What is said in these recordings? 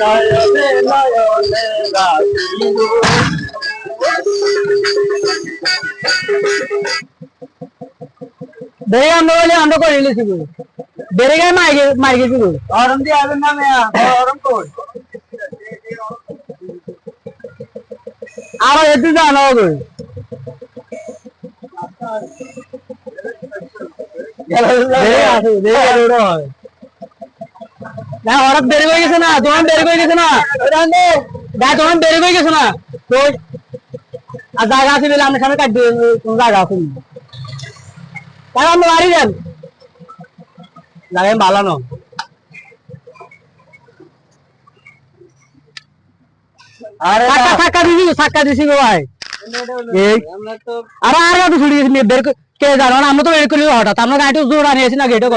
নয়নে নয়নে রাখিব। বেড়ে আমরা বলে আমরা করে নিয়েছি গো বেড়ে গেলে মার গেছি গো অরম দিয়ে আবেন না মেয়া? অরম কই? আর একটু জানো গো বেড়ে আছে বেড়ে হয় না ওরা বেড়ে হয়ে গেছে না হয়ে গেছে না। হয়ে গেছে না। তো আর জায়গা আছে বলে সামনে কাট জায়গা আছে তাহলে বাড়ি যান। জায়গায় ভালো না। আরে সাক্কা সাক্কা দিছি সাক্কা দিছি ভাই। এই। আমরা তো আর ছুটি গেছি বের করে- কে জানো না আমরা তো বের করি হঠাৎ। আমরা গাড়িটা জোড়া নিয়ে আসি না গেটে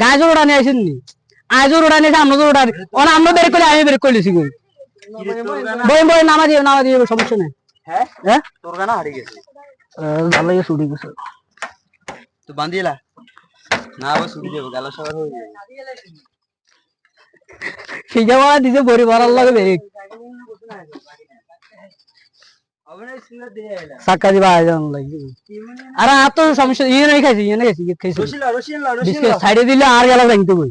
গায়ে জোড়া নিয়ে আসেন নি আয় জোড়া নিয়ে আসি আমরা আমরা বের করে আমি বের করে লিছি বই বই নামা দিয়ে নামা দিয়ে সমস্যা নেই। হ্যাঁ? হ্যাঁ? তোর গানা হারিয়ে গেছে। ভালো লাগে ছুটি গেছে। তো বান্ধিলা না আবার ছুটি দেবো গেল সবার হয়ে যাবে। সেই যাওয়া দিছে বড়ি ভরার লাগে সাক্কা দিবা আয়োজন লাগে আর আর তো সমস্যা ইয়ে নাই খাইছি ইয়ে নাই খাইছি ইয়ে খাইছি। সাইডে দিলে আর গেল ভাঙতে বই।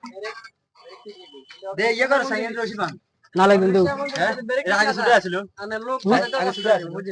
দে ইয়ে কর আগে ছুটে আসলো। আগে ছুটে আসলো